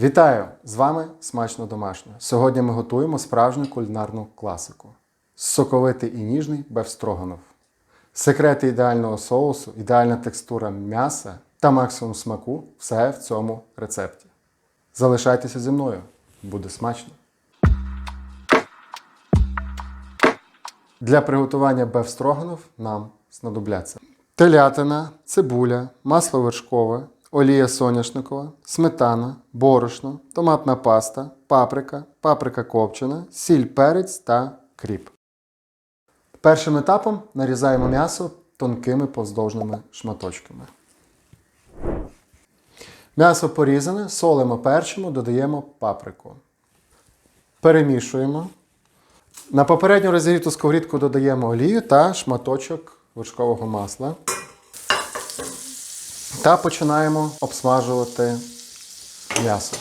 Вітаю! З вами смачно домашньо. Сьогодні ми готуємо справжню кулінарну класику. Соковитий і ніжний бефстроганов. Секрети ідеального соусу, ідеальна текстура м'яса та максимум смаку все в цьому рецепті. Залишайтеся зі мною, буде смачно. Для приготування бефстроганов нам знадобляться телятина, цибуля, масло вершкове, олія соняшникова, сметана, борошно, томатна паста, паприка, паприка копчена, сіль, перець та кріп. Першим етапом нарізаємо м'ясо тонкими повздовжними шматочками. М'ясо порізане, солимо, перчимо, додаємо паприку. Перемішуємо. На попередньо розігріту сковорідку додаємо олію та шматочок вершкового масла. Та починаємо обсмажувати м'ясо.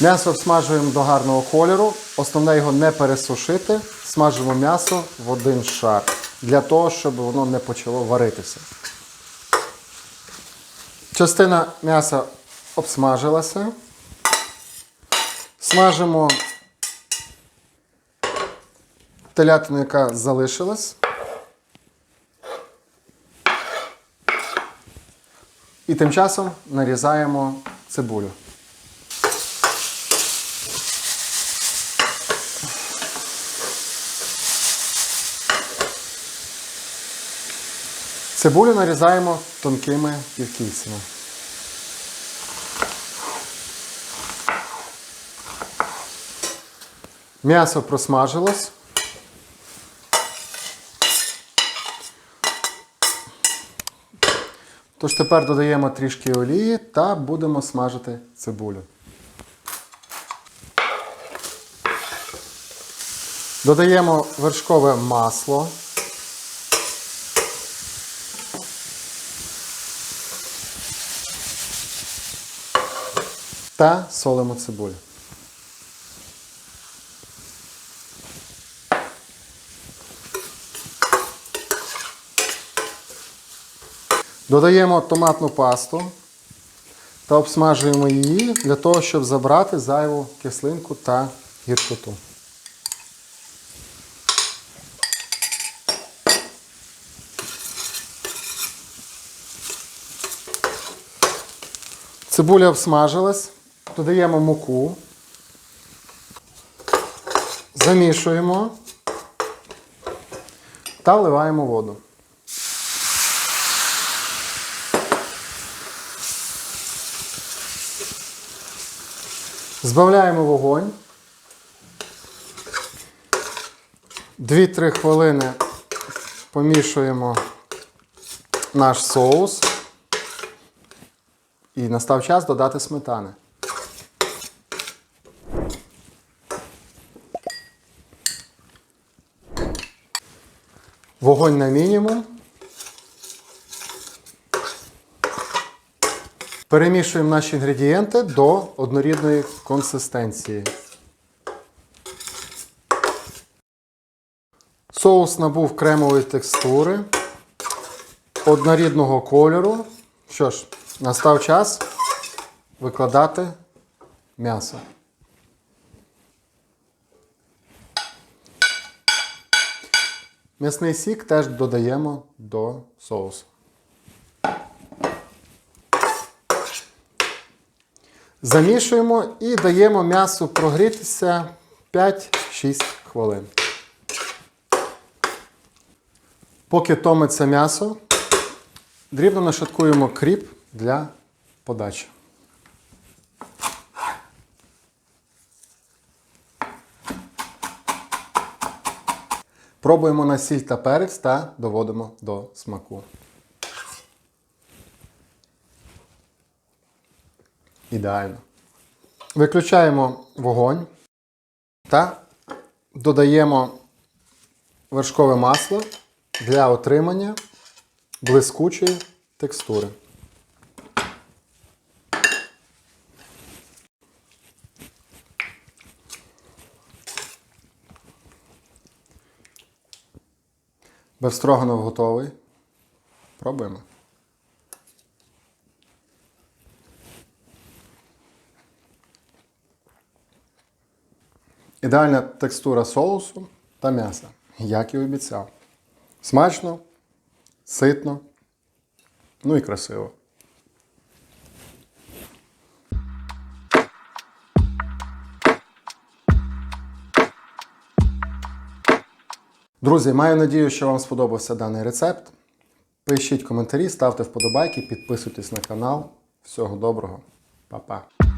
М'ясо обсмажуємо до гарного кольору. Основне його не пересушити. Смажимо м'ясо в один шар для того, щоб воно не почало варитися. Частина м'яса обсмажилася. Смажимо телятину, яка залишилась. І тим часом нарізаємо цибулю. Цибулю нарізаємо тонкими півкільцями. М'ясо просмажилось. Тож тепер додаємо трішки олії та будемо смажити цибулю. Додаємо вершкове масло. Та солимо цибулю. Додаємо томатну пасту та обсмажуємо її для того, щоб забрати зайву кислинку та гіркоту. Цибуля обсмажилась, додаємо муку, замішуємо та вливаємо воду. Збавляємо вогонь. 2-3 хвилини помішуємо наш соус. І настав час додати сметани. Вогонь на мінімум. Перемішуємо наші інгредієнти до однорідної консистенції. Соус набув кремової текстури, однорідного кольору. Що ж, настав час викладати м'ясо. М'ясний сік теж додаємо до соусу. Замішуємо і даємо м'ясу прогрітися 5-6 хвилин. Поки томиться м'ясо, дрібно нашаткуємо кріп для подачі. Пробуємо на сіль та перець та доводимо до смаку. Ідеально. Виключаємо вогонь та додаємо вершкове масло для отримання блискучої текстури. Бефстроганов готовий. Пробуємо. Ідеальна текстура соусу та м'яса, як і обіцяв. Смачно, ситно, ну і красиво. Друзі, маю надію, що вам сподобався даний рецепт. Пишіть коментарі, ставте вподобайки, підписуйтесь на канал. Всього доброго, Па-па.